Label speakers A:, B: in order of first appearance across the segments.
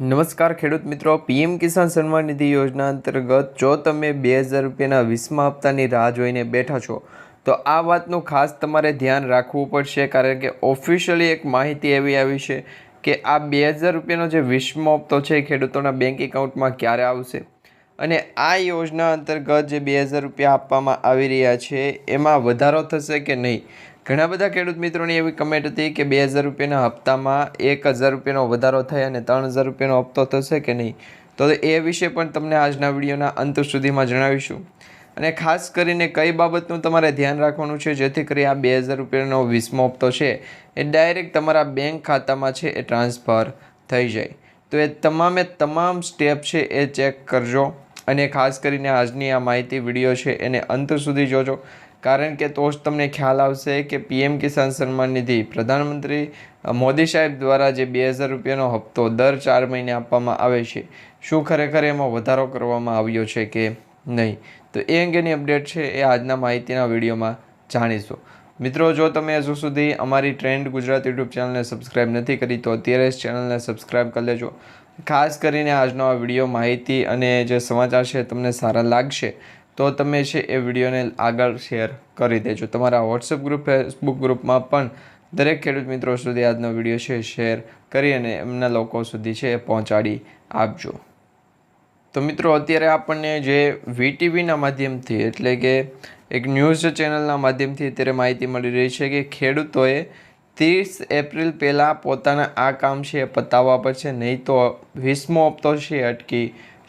A: નમસ્કાર ખેડૂત મિત્રો. પીએમ કિસાન સન્માન નિધિ યોજના અંતર્ગત જો તમે બે હજાર રૂપિયાના વીસમા હપ્તાની રાહ જોઈને બેઠા છો, તો આ વાતનું ખાસ તમારે ધ્યાન રાખવું પડશે, કારણ કે ઓફિશિયલી એક માહિતી એવી આવી છે કે આ બે હજાર રૂપિયાનો જે વીસમો હપ્તો છે ખેડૂતોના બેંક એકાઉન્ટમાં ક્યારે આવશે. અને આ યોજના અંતર્ગત જે બે હજાર રૂપિયા આપવામાં આવી રહ્યા છે, એમાં વધારો થશે કે નહીં? ઘણા બધા ખેડૂત મિત્રોની એવી કમેન્ટ હતી કે બે હજાર રૂપિયાના હપ્તામાં એક હજાર રૂપિયાનો વધારો થાય અને ત્રણ હજાર રૂપિયાનો હપ્તો થશે કે નહીં? તો એ વિશે પણ તમને આજના વિડીયોના અંત સુધીમાં જણાવીશું. અને ખાસ કરીને કઈ બાબતનું તમારે ધ્યાન રાખવાનું છે, જેથી કરી આ બે હજાર રૂપિયાનો વીસમો હપ્તો છે, એ ડાયરેક્ટ તમારા બેંક ખાતામાં છે, એ ટ્રાન્સફર થઈ જાય. તો એ તમામે તમામ સ્ટેપ છે, એ ચેક કરજો. અને ખાસ કરીને આજની આ માહિતી વીડિયો છે, એને અંત સુધી જોજો. કારણ કે તો જ તમને ખ્યાલ આવશે કે પીએમ કિસાન સન્માન નિધિ પ્રધાનમંત્રી મોદી સાહેબ દ્વારા જે બે હજાર રૂપિયાનો હપ્તો દર ચાર મહિને આપવામાં આવે છે, શું ખરેખર એમાં વધારો કરવામાં આવ્યો છે કે નહીં? તો એ અંગેની અપડેટ છે એ આજના માહિતીના વિડીયોમાં જાણીશું. મિત્રો, જો તમે હજુ સુધી અમારી ટ્રેન્ડ ગુજરાત યુટ્યુબ ચેનલને સબસ્ક્રાઇબ નથી કરી, તો અત્યારે જ ચેનલને સબસ્ક્રાઇબ કરી લેજો. ખાસ કરીને આજનો આ વીડિયો માહિતી અને જે સમાચાર છે તમને સારા લાગશે. તો તમે છે એ વિડીયોને આગળ શેર કરી દેજો. તમારા વોટ્સઅપ ગ્રુપ ફેસબુક ગ્રુપમાં પણ દરેક ખેડૂત મિત્રો સુધી આજનો વીડિયો છે શેર કરી અને એમના લોકો સુધી છે એ પહોંચાડી આપજો. તો મિત્રો, અત્યારે આપણને જે વીટીવીના માધ્યમથી એટલે કે એક ન્યૂઝ ચેનલના માધ્યમથી અત્યારે માહિતી મળી રહી છે કે ખેડૂતોએ ત્રીસ એપ્રિલ પહેલાં પોતાના આ કામ છે એ પતાવવા પડશે, નહીં તો વીસમો હપ્તો છે અટકી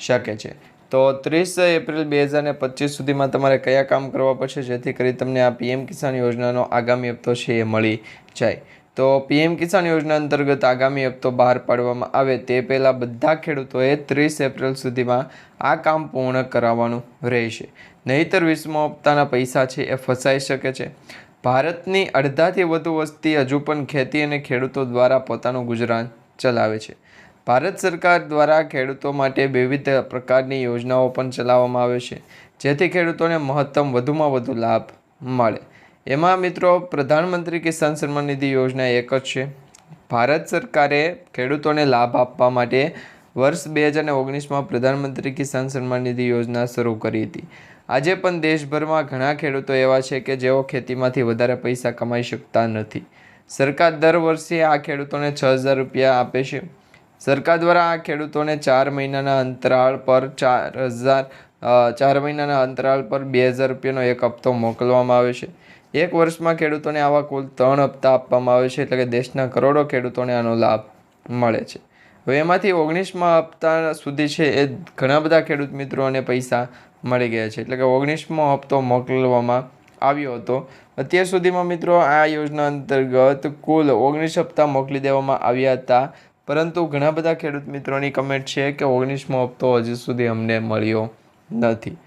A: શકે છે. તો ત્રીસ એપ્રિલ બે હજાર ને પચીસ સુધીમાં તમારે કયા કામ કરવા પડશે? જેથી કરી તમને આ પીએમ કિસાન યોજનાનો આગામી હપ્તો છે એ મળી જાય. તો પીએમ કિસાન યોજના અંતર્ગત આગામી હપ્તો બહાર પાડવામાં આવે તે પહેલાં બધા ખેડૂતોએ ત્રીસ એપ્રિલ સુધીમાં આ કામ પૂર્ણ કરાવવાનું રહેશે. નહીતર વીસમો હપ્તાના પૈસા છે એ ફસાઈ શકે છે. ભારતની અડધાથી વધુ વસ્તી હજુ પણ ખેતી અને ખેડૂતો દ્વારા પોતાનું ગુજરાન ચલાવે છે. ભારત સરકાર દ્વારા ખેડૂતો માટે વિવિધ પ્રકારની યોજનાઓ પણ ચલાવવામાં આવે છે, જેથી ખેડૂતોને મહત્તમ વધુમાં વધુ લાભ મળે. એમાં મિત્રો, પ્રધાનમંત્રી કિસાન સન્માન નિધિ યોજના એક જ છે. ભારત સરકારે ખેડૂતોને લાભ આપવા માટે વર્ષ બે હજાર ઓગણીસમાં પ્રધાનમંત્રી કિસાન સન્માન નિધિ યોજના શરૂ કરી હતી. આજે પણ દેશભરમાં ઘણા ખેડૂતો એવા છે કે જેઓ ખેતીમાંથી વધારે પૈસા કમાઈ શકતા નથી. સરકાર દર વર્ષે આ ખેડૂતોને છ હજાર રૂપિયા આપે છે. સરકાર દ્વારા આ ખેડૂતોને ચાર મહિનાના અંતરાળ પર ચાર હજાર ચાર મહિનાના અંતરાળ પર બે હજાર રૂપિયાનો એક હપ્તો મોકલવામાં આવે છે. એક વર્ષમાં ખેડૂતોને આવા કુલ ત્રણ હપ્તા આપવામાં આવે છે, એટલે કે દેશના કરોડો ખેડૂતોને આનો લાભ મળે છે. હવે એમાંથી ઓગણીસમાં હપ્તા સુધી છે એ ઘણા બધા ખેડૂત મિત્રોને પૈસા મળી ગયા છે. એટલે કે ઓગણીસમો હપ્તો મોકલવામાં આવ્યો હતો. અત્યાર સુધીમાં મિત્રો આ યોજના અંતર્ગત કુલ ઓગણીસ હપ્તા મોકલી દેવામાં આવ્યા હતા. પરંતુ ઘણા બધા ખેડૂત મિત્રોની કમેન્ટ છે કે ઓગણીસમો હપ્તો હજી સુધી અમને મળ્યો નથી.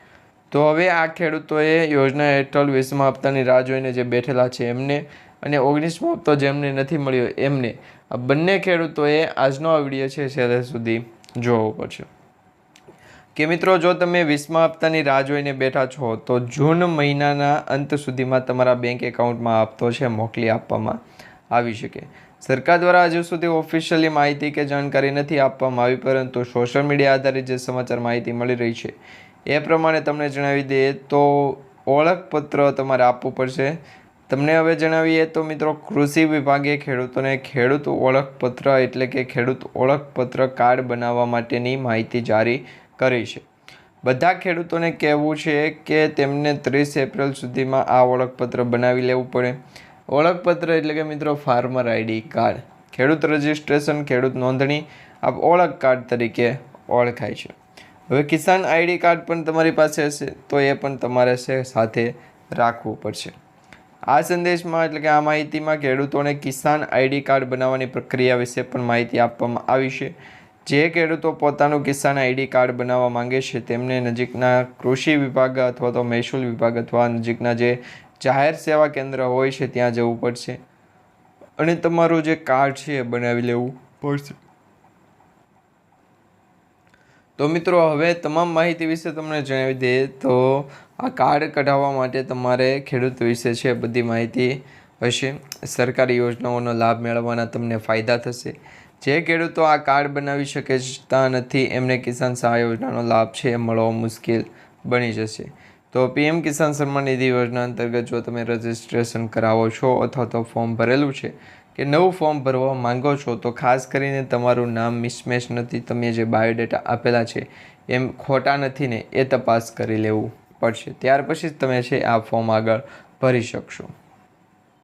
A: તો હવે આ ખેડૂતોએ યોજના હેઠળ વીસમા હપ્તાની રાહ જોઈને જે બેઠેલા છે એમને અને ઓગણીસમો હપ્તો જેમને નથી મળ્યો એમને આ બંને ખેડૂતોએ આજનો આ વીડિયો છે છેલ્લે સુધી જોવો પડશે. કે મિત્રો, જો તમે વીસમા હપ્તાની રાહ જોઈને બેઠા છો, તો જૂન મહિનાના અંત સુધીમાં તમારા બેંક એકાઉન્ટમાં હપ્તો છે મોકલી આપવામાં આવી શકે. સરકાર દ્વારા હજુ સુધી ઓફિશિયલી માહિતી કે જાણકારી નથી આપવામાં આવી, પરંતુ સોશિયલ મીડિયા આધારિત જે સમાચાર માહિતી મળી રહી છે, એ પ્રમાણે તમને જણાવી દઈએ તો ઓળખપત્ર તમારે આપવું પડશે. તમને હવે જણાવીએ તો મિત્રો, કૃષિ વિભાગે ખેડૂતોને ખેડૂત ઓળખપત્ર એટલે કે ખેડૂત ઓળખપત્ર કાર્ડ બનાવવા માટેની માહિતી જારી કરી છે. બધા ખેડૂતોને કહેવું છે કે તેમને ત્રીસ એપ્રિલ સુધીમાં આ ઓળખપત્ર બનાવી લેવું પડે. ઓળખપત્ર એટલે કે મિત્રો ફાર્મર આઈડી કાર્ડ. ખેડૂત રજિસ્ટ્રેશન, ખેડૂત નોંધણી આ ઓળખ કાર્ડ તરીકે ઓળખાય છે. હવે કિસાન આઈડી કાર્ડ પણ તમારી પાસે હશે, તો એ પણ તમારે છે સાથે રાખવું પડશે. આ સંદેશમાં એટલે કે આ માહિતીમાં ખેડૂતોને કિસાન આઈડી કાર્ડ બનાવવાની પ્રક્રિયા વિશે પણ માહિતી આપવામાં આવી છે. જે ખેડૂતો પોતાનું કિસાન આઈડી કાર્ડ બનાવવા માંગે છે, તેમને નજીકના કૃષિ વિભાગ અથવા તો મહેસૂલ વિભાગ અથવા નજીકના જે જાહેર સેવા કેન્દ્ર હોય છે, ત્યાં જવું પડશે. અને તમારું જે કાર્ડ છે એ બનાવી લેવું પડશે. તો મિત્રો, હવે તમામ માહિતી વિશે તમને જણાવી દઈએ તો આ કાર્ડ કઢાવવા માટે તમારે ખેડૂત વિશે છે બધી માહિતી હશે. સરકારી યોજનાઓનો લાભ મેળવવાના તમને ફાયદા થશે. જે ખેડૂતો આ કાર્ડ બનાવી શકતા નથી, એમને કિસાન સહાય યોજનાનો લાભ છે એ મળવો મુશ્કેલ બની જશે. તો પીએમ કિસાન સન્માન નિધિ યોજના અંતર્ગત જો તમે રજિસ્ટ્રેશન કરાવો છો અથવા તો ફોર્મ ભરેલું છે કે નવું ફોર્મ ભરવા માંગો છો, તો ખાસ કરીને તમારું નામ મિસમેચ નથી, તમે જે બાયોડેટા આપેલા છે એમ ખોટા નથી ને એ તપાસ કરી લેવું પડશે. ત્યાર પછી જ તમે છે આ ફોર્મ આગળ ભરી શકશો.